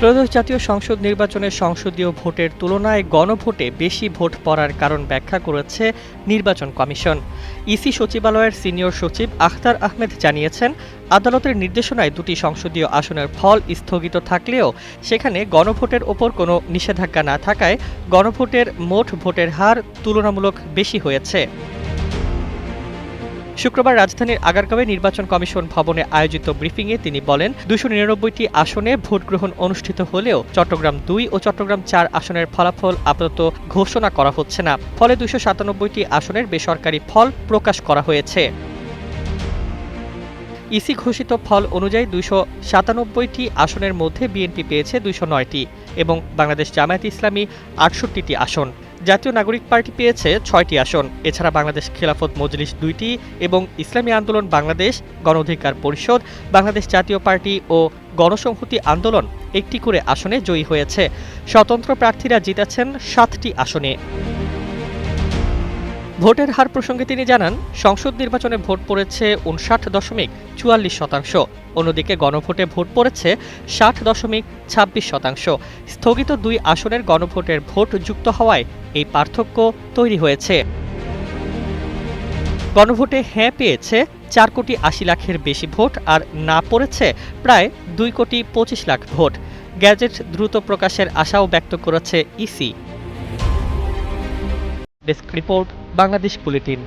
ত্রয়োদশ জাতীয় সংসদ নির্বাচনে সংসদীয় ভোটের তুলনায় গণভোটে বেশি ভোট পড়ার কারণ ব্যাখ্যা করেছে নির্বাচন কমিশন। ইসি সচিবালয়ের সিনিয়র সচিব আখতার আহমেদ জানিয়েছেন, আদালতের নির্দেশনায় দুটি সংসদীয় আসনের ফল স্থগিত থাকলেও সেখানে গণভোটের ওপর কোনো নিষেধাজ্ঞা না থাকায় গণভোটের মোট ভোটের হার তুলনামূলক বেশি হয়েছে। শুক্রবার রাজধানীর আগারগাঁওয়ে নির্বাচন কমিশন ভবনে আয়োজিত ব্রিফিংয়ে তিনি বলেন, দুশো নিরানব্বইটি আসনে ভোটগ্রহণ অনুষ্ঠিত হলেও চট্টগ্রাম দুই ও চট্টগ্রাম চার আসনের ফলাফল আপাতত ঘোষণা করা হচ্ছে না। ফলে দুশো সাতানব্বইটি আসনের বেসরকারি ফল প্রকাশ করা হয়েছে। ইসি ঘোষিত ফল অনুযায়ী দুশো সাতানব্বইটি আসনের মধ্যে বিএনপি পেয়েছে দুশো নয়টি এবং বাংলাদেশ জামায়াত ইসলামী আটষট্টিটি আসন। জাতীয় নাগরিক পার্টি পেয়েছে ছয়টি আসন। এছাড়া বাংলাদেশ খেলাফত মজলিস দুইটি এবং ইসলামী আন্দোলন বাংলাদেশ গণ অধিকার পরিষদ, বাংলাদেশ জাতীয় পার্টি ও গণসংহতি আন্দোলন একটি করে আসনে জয়ী হয়েছে। স্বতন্ত্র প্রার্থীরা জিতেছেন সাতটি আসনে। ভোটের হার প্রসঙ্গে তিনি জানান, সংসদ নির্বাচনে ভোট পড়েছে উনষাট দশমিক চুয়াল্লিশ শতাংশ। অন্যদিকে গণভোটে ভোট পড়েছে ষাট দশমিক ছাব্বিশ শতাংশ। স্থগিত দুই আসনের গণভোটের ভোট যুক্ত হওয়ায় এই পার্থক্য তৈরি হয়েছে। গণভোটে হ্যাঁ পেয়েছে চার কোটি আশি লাখের বেশি ভোট আর না পড়েছে প্রায় দুই কোটি পঁচিশ লাখ ভোট। গ্যাজেট দ্রুত প্রকাশের আশাও ব্যক্ত করেছে EC. Desk report Bangladesh bulletin